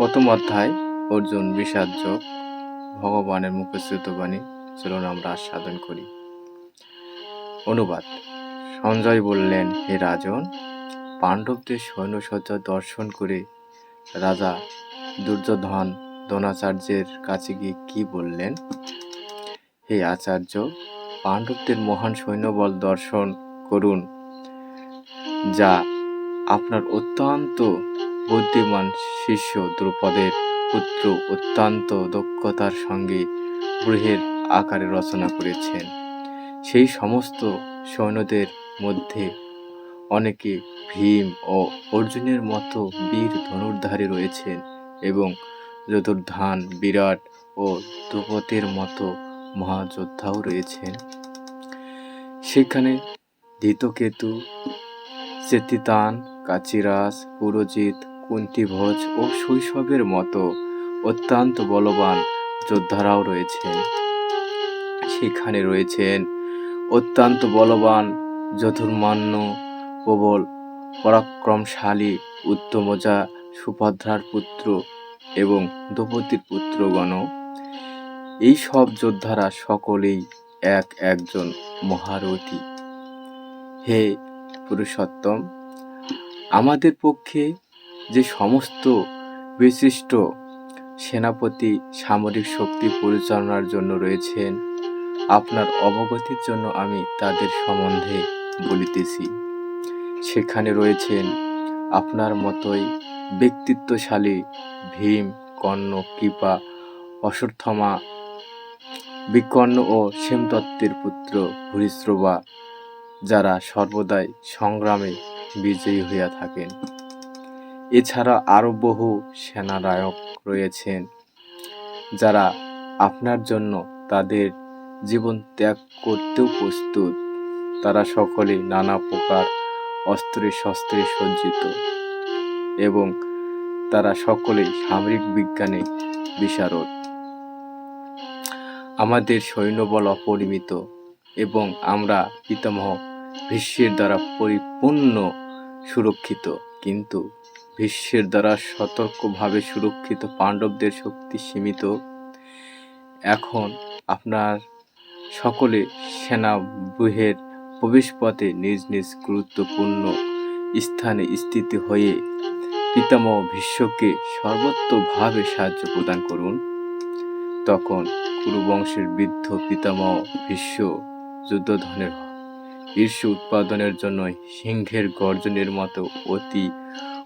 প্রথম অধ্যায়, অর্জুন বিষাদ যোগ ভগবানের মুখশ্রুত বাণী, চলুন আমরা আস্বাদন করি। অনুবাদ, সঞ্জয় বললেন, হে রাজন, পাণ্ডবদের সৈন্যসজ্জা দর্শন করে রাজা দুর্যোধন দ্রোণাচার্যের কাছে গিয়ে কি বললেন? হে আচার্য, পাণ্ডবদের মহান সৈন্যবল দর্শন করুন, যা আপনার অত্যন্ত বুদ্ধিমান শিষ্য দ্রুপদের পুত্র অত্যন্ত দক্ষতার সঙ্গে গৃহের আকারে রচনা করেছেন। সেই সমস্ত সৈন্যদের মধ্যে অনেকে ভীম ও অর্জুনের মতো বীর ধনুর্ধারী রয়েছেন এবং যদুর্ধান বিরাট ও দ্রুপদের মতো মহাযোদ্ধাও রয়েছেন। সেখানে ধৃতকেতু চেতিতান কাচিরাস পুরজিৎ কুন্তিভোজ ও শৈশবের মতো অত্যন্ত বলবান যোদ্ধারাও রয়েছেন। সেখানে রয়েছেন অত্যন্ত বলবান যথুর্মান্য প্রবল, পরাক্রমশালী, উত্তমজা সুভদ্রার পুত্র এবং দ্রৌপদীর পুত্রগণ। এই সব যোদ্ধারা সকলেই এক একজন মহারথী। হে পুরুষোত্তম, আমাদের পক্ষে যে সমস্ত বিশিষ্ট সেনাপতি সামরিক শক্তি পরিচালনার জন্য রয়েছেন, আপনার অবগতির জন্য আমি তাদের সম্বন্ধে বলিতেছি। সেখানে রয়েছেন আপনার মতোই ব্যক্তিত্বশালী ভীম, কর্ণ, কৃপা, অশ্বত্থমা, বিকর্ণ ও সেমদত্তের পুত্র ভূরিশ্রবা যারা সর্বদাই সংগ্রামে বিজয়ী হইয়া থাকেন। এছাড়া আরও বহু সেনানায়ক রয়েছেন, যারা আপনার জন্য তাদের জীবন ত্যাগ করতেও প্রস্তুত। তারা সকলে নানা প্রকার অস্ত্রে শস্ত্রে সজ্জিত এবং তারা সকলে সামরিক বিজ্ঞানে বিশারদ। আমাদের সৈন্যবল অপরিমিত এবং আমরা পিতামহ বিশ্বের দ্বারা পরিপূর্ণ সুরক্ষিত, কিন্তু ভীষ্মের দ্বারা সতর্কভাবে সুরক্ষিত পাণ্ডবদের শক্তি সীমিত। এখন আপনার সকলে সেনা ব্যুহের প্রবেশপথে নিজ নিজ গুরুত্বপূর্ণ স্থানে স্থিত হয়ে পিতামহ ভীষ্মকে সর্বত্রভাবে সাহায্য প্রদান করুন। তখন কুরুবংশের বৃদ্ধ পিতামহ ভীষ্ম যুদ্ধধনের ঈর্ষ উৎপাদনের জন্য সিংহের গর্জনের মতো অতি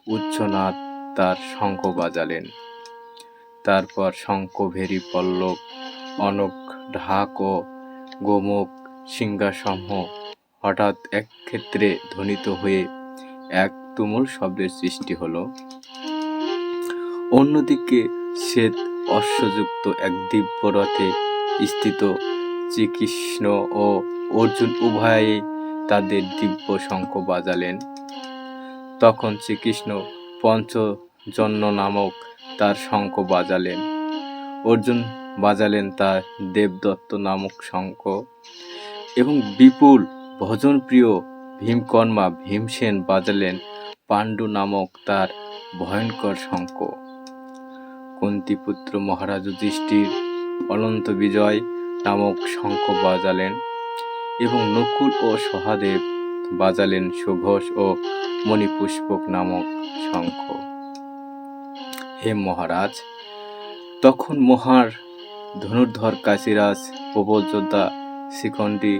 উচ্চনাদ তার শঙ্খ বাজালেন। তারপর শঙ্খ, ভেরি, পল্লব, অনক, ঢাক ও গোমুখ সিংহাসমূহ হঠাৎ এক ক্ষেত্রে ধ্বনিত হয়ে এক তুমুল শব্দের সৃষ্টি হল। অন্যদিকে শ্বেত অশ্বযুক্ত এক দিব্য রথে স্থিত শ্রীকৃষ্ণ ও অর্জুন উভয়ে তাদের দিব্য শঙ্খ বাজালেন। তখন শ্রীকৃষ্ণ পঞ্চজন্য নামক তার শঙ্খ বাজালেন। অর্জুন বাজালেন তার দেবদত্ত নামক শঙ্খ এবং বিপুল ভজনপ্রিয় ভীমকর্মা ভীমসেন বাজালেন পাণ্ডু নামক তার ভয়ঙ্কর শঙ্খ। কুন্তিপুত্র মহারাজ যুধিষ্ঠির অনন্ত বিজয় নামক শঙ্খ বাজালেন এবং নকুল ও সহাদেব বাজালেন সুঘোষ ও মণিপুষ্পক নামক শঙ্খ। হে মহারাজ, তখন মহার ধনুর্ধর কাশিরাজ প্রবল যোদ্ধা শিখণ্ডী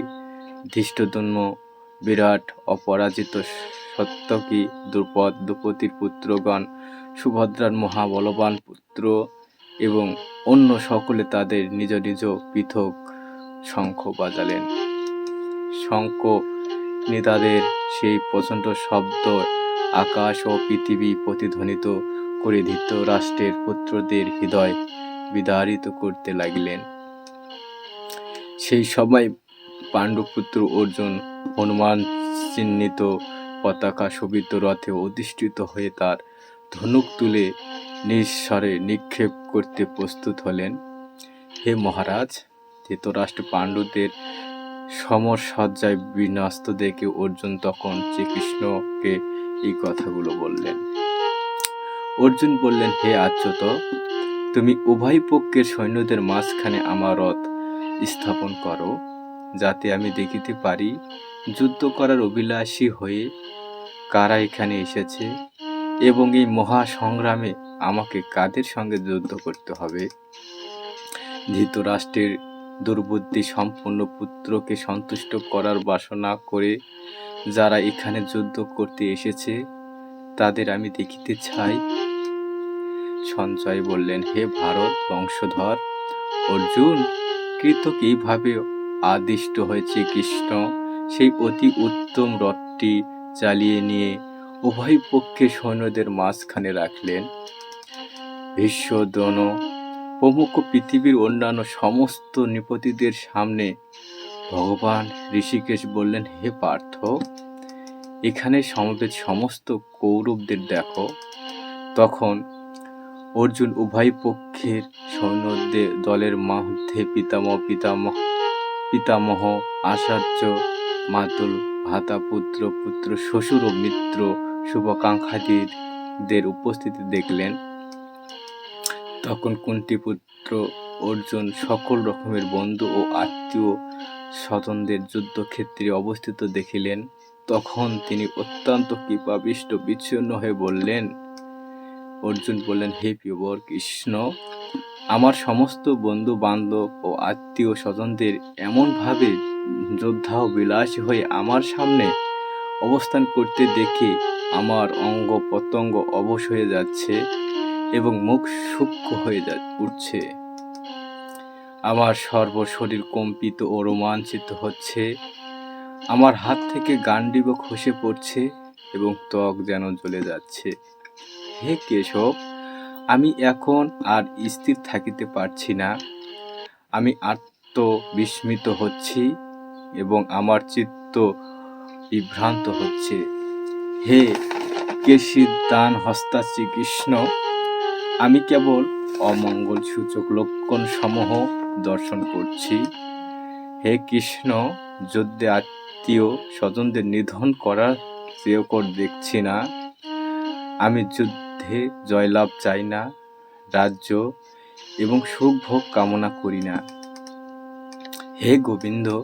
ধৃষ্টদুন্ম বিরাট অপরাজিত সত্যকী দ্রুপদ দ্রুপদীর পুত্রগণ, সুভদ্রার মহাবলবান পুত্র এবং অন্য সকলে তাদের নিজ নিজ পৃথক শঙ্খ বাজালেন। শঙ্খ নেতাদের সেই প্রচণ্ড শব্দ আকাশ ও পৃথিবী প্রতিধ্বনিত করে ধৃতরাষ্ট্রের পুত্রদের হৃদয় বিদারিত করতে লাগলেন। সেই সময় পাণ্ডুপুত্র অর্জুন হনুমান চিহ্নিত পতাকা শোভিত রথে অধিষ্ঠিত হয়ে তার ধনুক তুলে নিঃস্বরে নিক্ষেপ করতে প্রস্তুত হলেন। হে মহারাজ, ধৃতরাষ্ট্র পাণ্ডুদের সমর সজ্জায় বিন্যস্ত দেখে অর্জুন তখন শ্রীকৃষ্ণকে এই কথাগুলো বললেন। অর্জুন বললেন, হে আচ্যুত তুমি উভয় পক্ষের সৈন্যদের মাঝখানে আমার রথ স্থাপন করো, যাতে আমি দেখিতে পারি যুদ্ধ করার অভিলাষী হয়ে কারা এখানে এসেছে এবং এই মহা সংগ্রামে আমাকে কাদের সঙ্গে যুদ্ধ করতে হবে? ধৃতরাষ্ট্রের দুর্বুদ্ধি সম্পন্ন পুত্রকে সন্তুষ্ট করার বাসনা করে যারা এখানে যুদ্ধ করতে এসেছে, তাদের আমি দেখিতে চাই। সঞ্জয় বললেন, হে ভারত বংশধর, অর্জুন, কৃতক এইভাবে আদিষ্ট হয়েছে কৃষ্ণ, সেই অতি উত্তম রথটি চালিয়ে নিয়ে উভয় পক্ষে সৈন্যদের মাঝখানে রাখলেন। ভীষ্ম প্রমুখ পৃথিবীর অন্যান্য সমস্ত নৃপতিদের সামনে ভগবান ঋষিকেশ বললেন, হে পার্থ, এখানে সমবেত সমস্ত কৌরবদের দেখো। তখন অর্জুন উভয় পক্ষের সৈন্যদের দলের মধ্যে পিতামহ পিতামহ পিতামহ, আচার্য, মাতুল, ভাতা পুত্র পুত্র, শ্বশুর ও মিত্র, শুভাকাঙ্ক্ষাদের উপস্থিতি দেখলেন। তখন কুন্তি পুত্র অর্জুন সকল রকমের বন্ধু ও আত্মীয় স্বজনদের যুদ্ধক্ষেত্রে অবস্থিত দেখিলেন। তখন তিনি অত্যন্ত কৃপাবিষ্ট, বিচ্ছিন্ন হয়ে বললেন, অর্জুন বললেন, হে প্রিয়বর কৃষ্ণ, আমার সমস্ত বন্ধু বান্ধব ও আত্মীয় স্বজনদের এমনভাবে যোদ্ধা ও বিলাসী হয়ে আমার সামনে অবস্থান করতে দেখে, আমার অঙ্গ প্রত্যঙ্গ অবশ হয়ে যাচ্ছে। এবং মুখ সূক্ষ্ম হয়ে যা উঠছে। আমার সর্ব শরীর কম্পিত ও রোমাঞ্চিত হচ্ছে। আমার হাত থেকে গান্ডিব খসে পড়ছে এবং ত্বক যেন জ্বলে যাচ্ছে। হে কেশব, আমি এখন আর স্থির থাকিতে পারছি না। আমি আত্ম বিস্মিত হচ্ছি এবং আমার চিত্ত বিভ্রান্ত হচ্ছে। হে কেশির দান হস্তা শ্রীকৃষ্ণ আমি কেবল অমঙ্গল সূচক লক্ষণ সমূহ দর্শন করছি। হে কৃষ্ণ, যুদ্ধে আত্মীয় স্বজনদের নিধন করার শ্রেয়কর দেখছি না। আমি যুদ্ধে জয়লাভ চাই না, রাজ্য এবং সুখ ভোগ কামনা করি না। হে গোবিন্দ,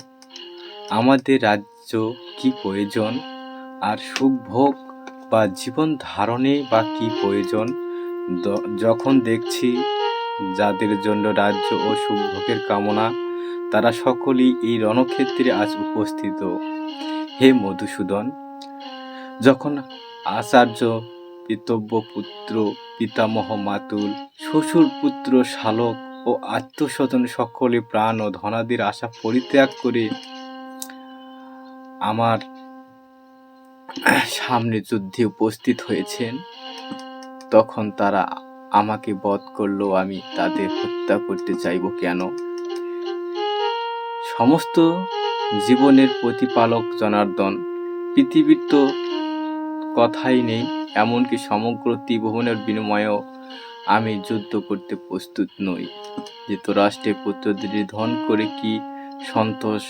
আমাদের রাজ্য কি প্রয়োজন? আর সুখ ভোগ বা জীবন ধারণে বা কি প্রয়োজন? যখন দেখছি যাদের জন্য রাজ্য ও সুখভোগের কামনা, তারা সকলেই এই রণক্ষেত্রে আজ উপস্থিত। হে মধুসূদন, যখন আচার্য পিতব্য পুত্র পিতামহ মাতুল, শ্বশুর পুত্র শালক ও আত্মস্বজন সকলে প্রাণ ও ধনাদির আশা পরিত্যাগ করে আমার সামনে যুদ্ধে উপস্থিত হয়েছেন তখন তারা আমাকে বধ করলেও আমি তাদের হত্যা করতে চাইব কেন? সমস্ত জীবনের প্রতিপালক জনার্দন, পৃথিবীর তো কথাই নেই, এমনকি সমগ্র ত্রিভুবনের বিনিময়েও আমি যুদ্ধ করতে প্রস্তুত নই। ধৃতরাষ্ট্রের পুত্রদের ধন করে কি সন্তোষ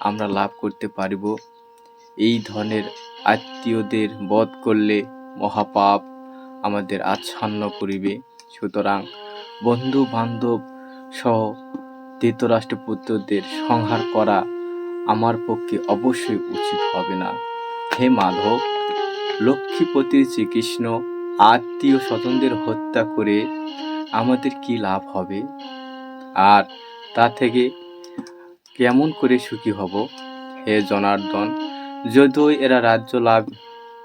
আমরা লাভ করতে পারিব? এই ধনের আত্মীয়দের বধ করলে মহাপাপ আমাদের আচ্ছন্ন করিবে। সুতরাং বন্ধু বান্ধব সহ ধৃতরাষ্ট্র পুত্রদের সংহার করা আমার পক্ষে অবশ্যই উচিত হবে না। হে মাধব লক্ষ্মীপতি শ্রীকৃষ্ণ আত্মীয় স্বজনদের হত্যা করে আমাদের কি লাভ হবে? আর তা থেকে কেমন করে সুখী হব? হে জনার্দন, যদিও এরা রাজ্য লাভ,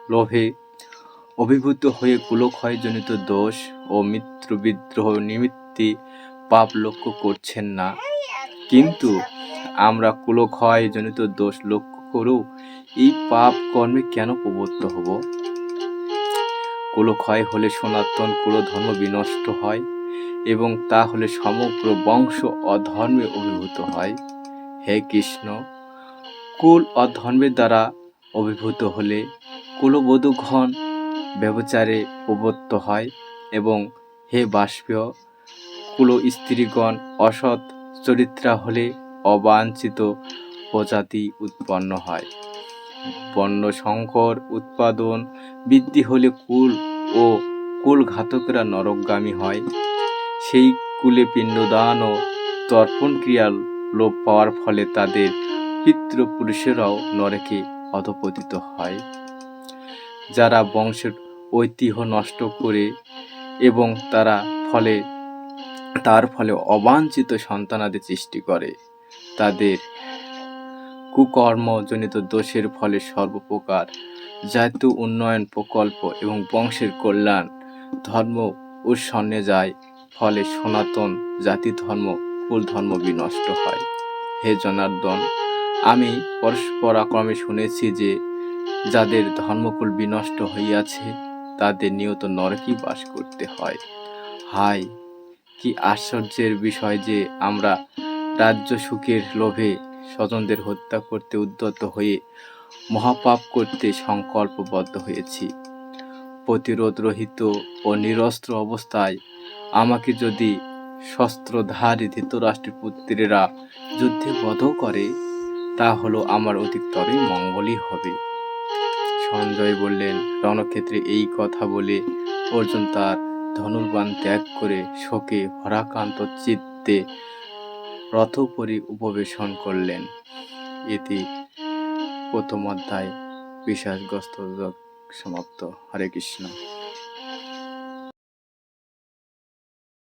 লোভে অভিভূত হয়ে কুলক্ষয়জনিত দোষ ও মিত্র বিদ্রোহ নিমিত্তে পাপ লক্ষ্য করছেন না। কিন্তু আমরা কুলক্ষয়জনিত দোষ লক্ষ্য করেও এই পাপ কর্মে কেন প্রবৃত্ত হব? কুলক্ষয় হলে সনাতন কুলধর্ম বিনষ্ট হয় এবং তা হলে সমগ্র বংশ অধর্মে অভিভূত হয়। হে কৃষ্ণ, কুল অধর্মের দ্বারা অভিভূত হলে কুলবধূগণ ব্যবচারে প্রবত্ত হয় এবং হে বাষ্পীয় কুল স্ত্রীগণ, অসৎ চরিত্রা হলে অবাঞ্ছিত প্রজাতি উৎপন্ন হয়। বন্য সংকর উৎপাদন বৃদ্ধি হলে কুল ও সকল ঘাতকেরা নরকগামী হয়। সেই কুলে পিণ্ডদান ও তর্পণ ক্রিয়ার লোপ পাওয়ার ফলে তাদের পিতৃপুরুষেরাও নরকে অধপতিত হয়। যারা বংশের ঐতিহ্য নষ্ট করে এবং তারা ফলে, তার ফলে অবাঞ্ছিত সন্তানাদি সৃষ্টি করে। তাদের কুকর্মজনিত দোষের ফলে সর্বপ্রকার জাতীয় উন্নয়ন প্রকল্প এবং বংশের কল্যাণ, ধর্ম উৎসন্নে যায়, ফলে সনাতন জাতি ধর্ম, কুল ধর্ম বিনষ্ট হয়। হে জনার্দন, আমি পরস্পরাক্রমে শুনেছি যে যাদের ধর্মকুল বিনষ্ট হইয়াছে তাদের নিয়ত নরকই বাস করতে হয়। হায়, কি আশ্চর্যের বিষয় যে আমরা রাজ্য সুখের লোভে স্বজনদের হত্যা করতে উদ্যত হয়ে মহাপাপ করতে সংকল্পবদ্ধ হয়েছি। প্রতিরোধ রহিত ও নিরস্ত্র অবস্থায় আমাকে যদি শস্ত্রধারী ধৃতরাষ্ট্রের পুত্রেরা যুদ্ধে বধ করে, তা হলো আমার অধিকতরই মঙ্গলই হবে। সঞ্জয় বললেন, রণক্ষেত্রে এই কথা বলে অর্জুন তার ধনুর্বাণ ত্যাগ করে শোকে হরাকান্ত চিত্তে রথপরি উপবেশন করলেন। এতে প্রথম অধ্যায় বিশ্বাসগ্রস্ত সমাপ্ত। হরে কৃষ্ণ।